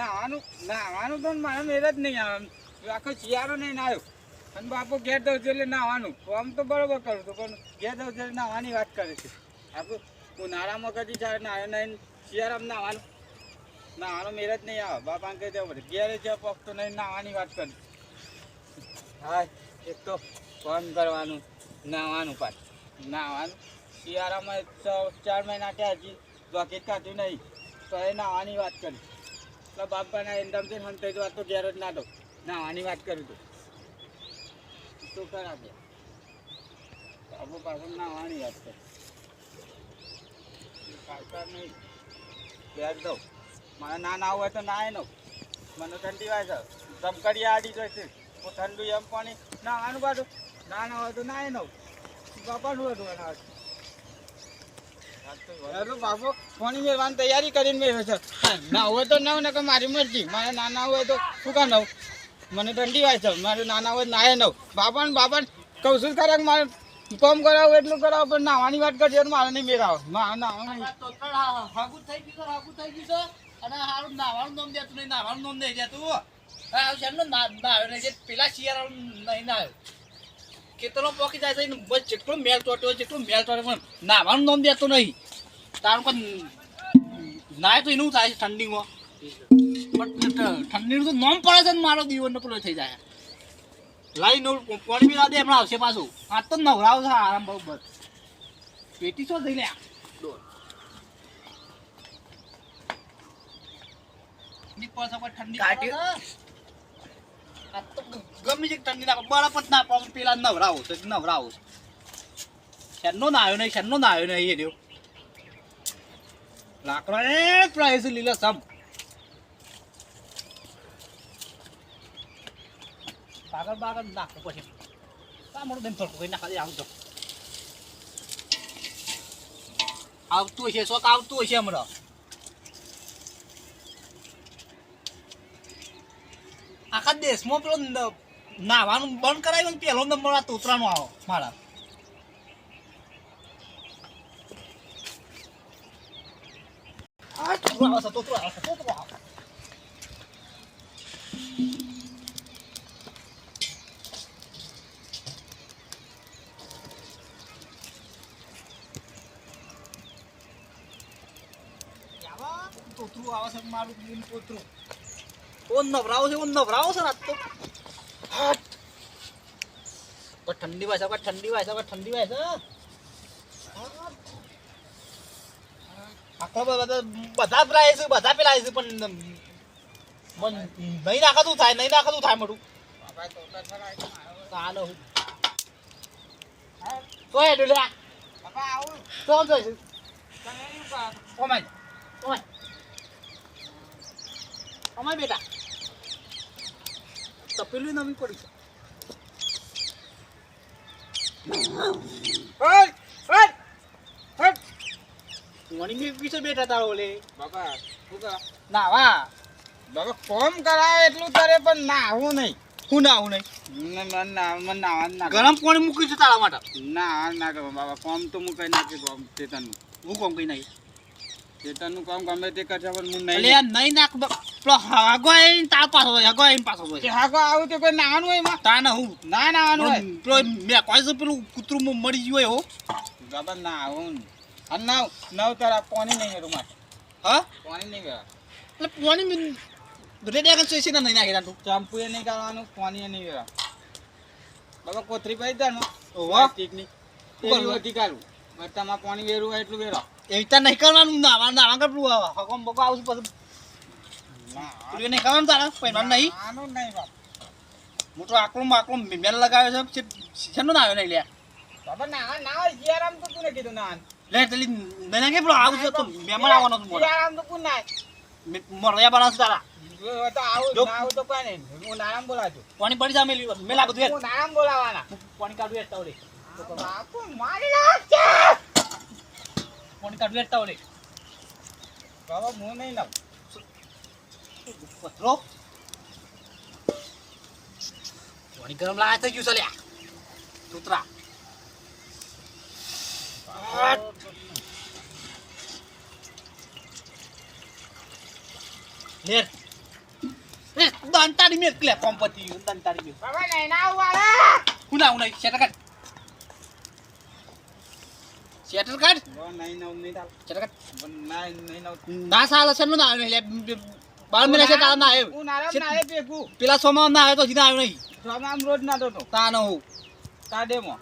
નાવાનું નાવાનું તો મારા મેળ જ નહીં આવે. આખો શિયાળો નહીં આવ્યો. અને બાપુ ઘેર દઉં એટલે નાવાનું આમ તો બરોબર કરું છું, પણ ઘેર દઉં નાવાની વાત કરે છે. ઉનાળામાં કદી જ્યારે નાયો નહીં, શિયાળામાં નાવાનું નાવાનો મેળ જ નહીં આવે. બાપાને કહી દેવું પડે ઘેરે છે પગતો નહીં નાવાની વાત કરી. હા, એક તો ફોન કરવાનું નાવાનું પાછું. નાવાનું શિયાળામાં ચાર મહિના ક્યાં હજી જોકેટ કાઢ્યું નહીં. તો એ નાવાની વાત કરી. તો બાપાના એંદમથી હંતે વાત તો ઘેર જ ના દો. નાવાની વાત કરું તું. શું કરા બાપુ પાસે પાછળ નાવાની વાત કર. કાકા નહીં. ઘેર દઉં. મને ના ના હોય તો ના એનો મને ઠંડી વાય છે ધમકડી આડી જાય છે. ઠંડુ એમ પાણી. નાવાનું પાછું ના ના હોય તો ના નો બાપાનું હતું એના પાણી મેળવાની તૈયારી કરીને મેળવે છે. ના હોય તો ને તો મારે ને નાવાની વાત કરજો મારે નહીં મેળાવો. મારે નાવા નહીં. તો પણ હાગું થઈ ગયું. અને હારું, નાવાનું નામ દેતું નાવાનું નામ નહીં દેતું. ના- જે પેલા શિયાળાનું નહીં નાયો. ખેતરમાં પોકી જાય છે, બસ જેટલો મેલ ચોટ્યો, જેટલો મેલ ચોટ્યો, પણ નાવાનું નામ દેતો નહીં. તારું પણ નાય તો એનું થાય છે ઠંડીમાં. પણ ઠંડીનું તો નોમ પડે છે ને મારો દીવો પેલો થઈ જાય. લાઈ નો પાણી બી ના દે હમણાં આવશે પાછું. આ તો નવરાવ છે આરામ બહુ બસ પેટી શું થઈ લ્યા? ઠંડી છે. ગમે તે ઠંડી ના બરફ જ ના પડે પેલા નવરાવો તો નવરાવો છે શેનો ના આવ્યો નહીં શેનો ના આવ્યો નહીં એ રહ્યો લાકડો એ પ્રાઇસ છે લીલો સમ પાગલ પાગલ નાખો પછી મોડું બેન થોડું કોઈ નાખા દે આવું તો આવતું હશે, શોખ આવતું હશે હમણાં આખા દેશમાં પેલો નાવાનું બંધ કરાવ્યું ને પેલો નંબર આ તોતરાનો આવો મારા. તોતરો આવે છે, મારું તોતરું. ઓ નવરાવો છે ઓ નવરાવો છે રાત. તો હટ. ઠંડી વાય કોઈ ઠંડી વાય કોઈ ઠંડી વાય આખો બધા પેલા છે બધા પેલા છે પણ નહીં નાખાતું થાય, નહીં નાખાતું થાય મોટું બાપા તો તો ડોલા બાપા છે બેટા. તપેલું નવી પડી છે. ઓય ઓય ઓય વણી બી પીછે તારો લે બાબા? નાવા. બાપા કોમ કરાવે એટલું તારે પણ નહીં. હું ના હું નહીં ના મન ના ગરમ પાણી મૂકી છે તારા માટે. ના ના બાબા ફોર્મ તો મૂકાઈ કઈ નાખી કોમ ચેતનનું. હું કોમ કઈ નહીં ચેતનનું કામ ગમે તે કરશે પણ હું નહીં આ નહીં નાખ પેલો હાગો આવીને તાર પાછો હોય હાગો આવીને પાછો હોય. હાગો આવું તો કોઈ નાવાનું હોય એમાં? તા ના હું. ના નાવાનું હોય? પેલો મેં કોઈ છે પેલું કૂતરું મ- મરી ગયું હોય હો. બાબા ના. આવું અને નાવ નવ તારા પાણી નહીં હેરું માટે હા? પાણી નહીં ગયા એટલે પાણી રેડિયા કન ચોઈસી ના નહીં નાખી તું ચાંપુ એ નહીં કરવાનું પાણી એ નહીં કરવા બાબા કોથરી પાઈ દેવાનું ઓવા ટીકની. બરોબર. ઓટી કાઢું તમારે પાણી વેરું હોય એટલું વેરો. એવી રીતે નહીં કરવાનું નાવા નાવા કર પેલું હગમ બગો આવું પછી. નહીં કરવાનું તારા? પહેરવાનું નહીં? નહીં બાપ. મોટો આકલો આકલો મેલ લગાવ્યો છે શેનો ના આવ્યો નહીં લે. બાબા ના ના શિયાળામ તો કોને કીધું ના લે તેલી નહીં નાખે પેલો આવું છે તો મહેમાન આવવાનો છે મોટા શિયાળામ તો કોણ ના મરયા બનાવશે તારા. તો આવું. ના આવું તો કોઈ નહીં. હું નારામ બોલાવજો. પાણી પડી જા મેલી મેં લાગુ તું હું નારામ બોલાવાના. પાણી કાઢું એટલા ઓલે બાપુ મારી નાખશે પાણી કાઢું એટલા ઓલે બાબા હું નહીં લાવ. પથરો. પાણી ગરમ લાગે થઈ ગયું છે લ્યા. તૂતરા લેર દંતારી મેં એટલે કોમ્પતી દંતારી મેં બાબા નહીં ના આવું વાળા. ઉના શેટા કાઢ શેટર કાઢ નહીં નહીં શેટર કાઢ નહીં નહીં ના સાલ છે ના આવે. એટલે બાર મહિના છે તારા ના આવે હું ના પેલા સોમાં ના આવે તો સીધા આવ્યો નહીં. સોમાં આમ રોજ ના તો તા ન હું. કાઢેમાં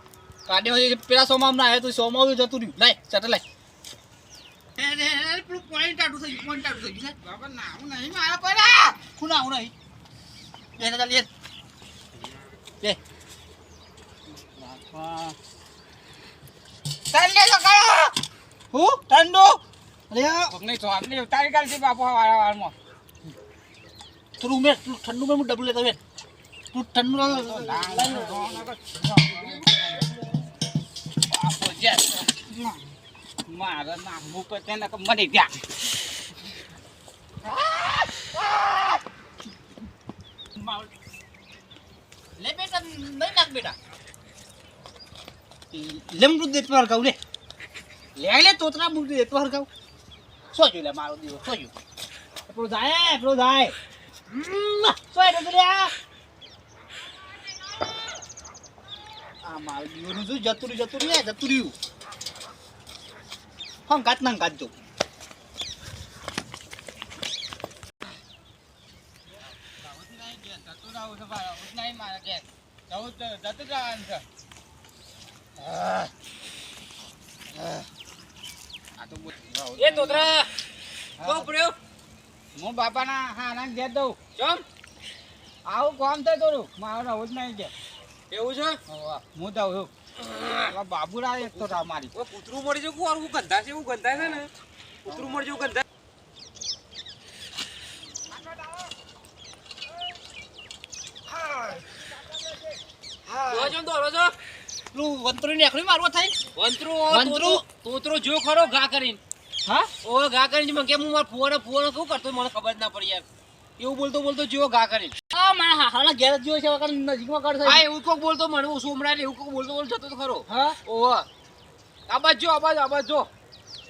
કાઢે પેલા સોમાં ના આવે તો સોમાં જતું રહ્યું. લાય શેટર લાય. પોઈન્ટ આટું થઈ પોઈન્ટ આટું થઈ બાબા ના હું નહીં મારા પડ્યા કુના ઉના લે ચાલ લે લે ઠંડે તો કરો. હું ઠંડો. અરે કોકની ચોકલી ઉતારી કાઢી બાપુ વાળા વાળમાં. તું ઉમેર તું ઠંડુ મેં હું ડબલું લેતો બેન. તું ઠંડુ બાપુ જે મારે નામું પર તેને મરી ગયા. લે બેટા નહીં નાખ બેટા. લેમડુ દે પર ગાવ લે. લે લે, તોતરા મુક દે પર સોજો લે મારો દીવો સોજો પેલો જાય પેલો જાય. સોય એ લે આ મારો દીવો નું શું જતું રહ્યું જતું રહ્યું જતું રહ્યું હમ કાત ના કાત જો જતું રહું છે. એ તોતરા કો પડ્યો? હું બાપાના હા ના ઘેર દઉં. ચમ? આવું કામ થાય તોરું મારે રહું જ નહીં એવું છે? હું દઉં છું. આ બાબુરા એક તો મારી કૂતરું મળી જવું કોણ હું ગંધા છે? એવું ગંધા છે ને? કૂતરું મળી જવું ગંધા જો જેમ દોડો છો પેલું વંતરું નીકળ્યું મારવા થાય વંતરું વંતરું? તોતરો જો ખરો ઘા કરીને. હા? ઓ ઘા કરીને મને કેમ હું મારા ફુવાનો ફુવાનો શું કરતો મને ખબર ના પડી યાર. એવું બોલતો બોલતો જો ઘા કરીને. હા મારા હાહાના ઘેર જ છે વગર નજીકમાં કર હા એવું કોક બોલતો મને હું સોમરાજ એવું કોક બોલતો બોલતો જતો તો ખરો. હા? ઓહો આ બાજુ જો આ બાજુ આ બાજુ જો.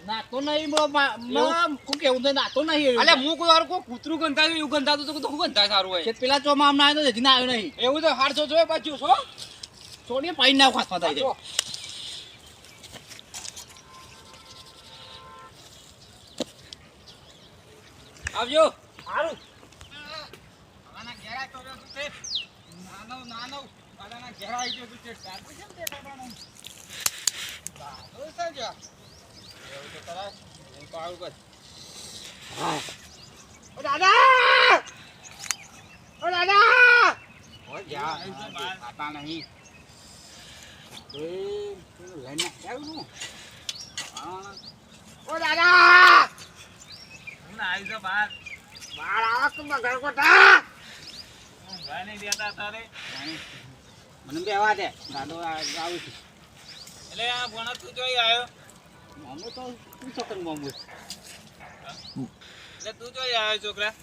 નાતો નહીં હું કેવું તો નાતો નહીં અલે હું કોઈ કોઈ કૂતરું ગંધાયું એવું ગંધાતું તો હું ગંધા સારું હોય. કે પેલા ચોમાં આમ ના આવ્યો ના આવ્યો નહીં. એવું તો હારસો જોયો બાજુ છો છોડીને પાઈ ના ખાસમાં થાય છે આવજો સારું. નાનો નાનો બાબાના ઘેર આઈ ગયો તું તે. સાચું કેમ તે બાબાનું? સારું છે એવું તો કરાય. હું તો આવું કર. ઓ દાદા! ઓ દાદા! ઓ જા, ખાતા નહીં. એ, પેલું લઈને આવ્યું નું. હા. ઓ દાદા! હું આવી તો બહાર બહાર આવો તું કોઠા. ઊંઘવા નહીં દેતા તારે મને બેવા દે દાદો આવું છું એટલે આ ભણા તું જોઈ આવ્યો મામુ તો તું છોકર મામુ એટલે તું જોઈ આવ્યો છોકરા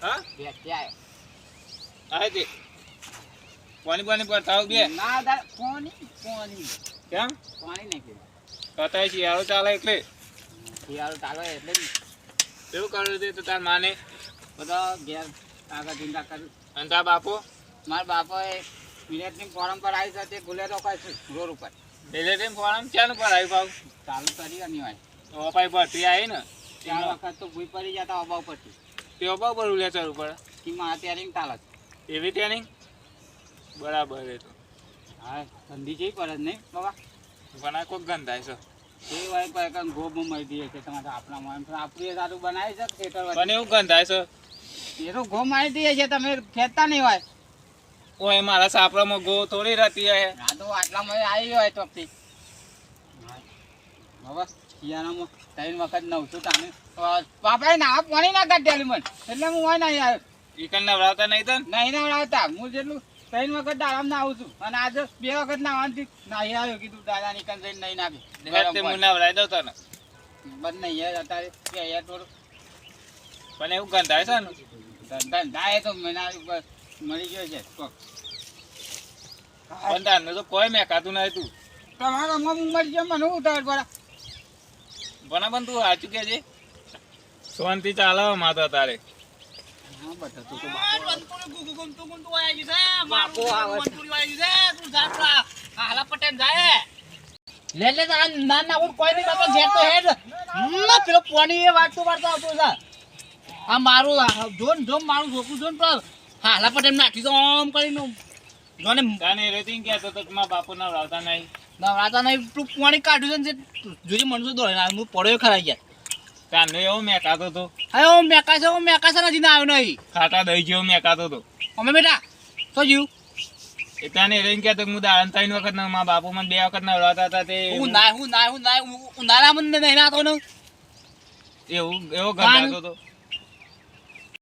હા બેસી આયો આવે તે પાણી પાણી પર થાવ બે. ના દા પાણી પાણી કેમ? પાણી નહીં પીવું કતાય શિયાળો ચાલે એટલે. શિયાળો ચાલે એટલે એવું કરે તે તો તાર માને. બધા ઘેર આગળ ચિંતા કરું. અને તાર બાપો? મારા બાપાએ મિલેટની પર આવી છે તે ગુલે તો કઈ રોડ ઉપર. મિલેટની ફોરમ ચાનું પર આવી ભાવ? ચાલુ કરી નહીં હોય. તો પર ભરતી આવી ને. ચાર વખત તો ભૂઈ પડી જતા અભાવ પરથી. તે અબાવ પર ઉલે પડે કે માં અત્યારે ચાલે એવી ટ્રેનિંગ બરાબર એ તો. હા ગંદી જેવી પડે નહીં બાબા? પણ આ કોઈ ગંધાય છે એ વાય પર કંઈ ગોબ મળી દઈએ છે તમારે આપણી આપણું એ સારું બનાવી છે ખેતર. પણ એવું ગંધાય છે એ તો ગો મારી દઈએ છે તમે ખેંચતા નહીં હોય. ઓય મારા સાપડામાં ગો થોડી રહેતી હે. આ તો આટલામાં આવી હોય ચોકથી બાબા શિયાળામાં ત્રણ વખત નવશું તાને. પાપાએ ના પાણી ના કાઢેલી મને એટલે હું હોય ના યાર ઈકન નવડાવતા નહીં તો નહીં નવડાવતા હું જેટલું ત્રણ વખત આરામ ના આવું છું. અને આજે બે વખત નાવાથી નાહી આવ્યો. કીધું દાદા નીકળ જઈને નહીં નાખી. હું દઉં તને બંધ નહીં યાર અત્યારે કે અહીંયા થોડું પણ એવું ગંધાય છે ને? ધંધા તો ઉપર મળી ગયો છે. પણ તારને તો કોઈ મેકાતું નહીં તું. તમારા મમ્મી મરી ગયો મને ઉતાર પડે. પણ પણ તું સાચું કે છે? શાંતિ ચાલે માતા તારે. લે લે આ ના ના હું કોઈ નહીં બાપા ઘેર તો હેડ ના પેલો પોણી એ વાટતો વાટતો આવતો છે આ મારું જોન જોન મારું છોકરું જોન પેલા હાલા પટેલ નાખી દો આમ કરીને જોને તાને રેટિંગ કહેતો તો કે મારા બાપુ નહીં નવરાતા નહીં પેલું પોણી કાઢ્યું છે જોજે મનસો દોડે હું પડ્યો ખરા ગયા તાને એવો મેકાતો તો. હા એવો મેકાશે એવો મેકાશે નથી ના આવ્યો નહીં. ખાટા દઈ જેવો મેકાતો તો. અમે બેટા તો જીવ. એ તને રેટિંગ કહેતો કે હું દાળન ત્રણ વખત ના મા બાપુ મને બે વખત નવડાવતા હતા તે હું ના હું ના હું ના ઉનાળામાં નહીં નાતો ને. એવું એવો કાન- ગંધાતો તો.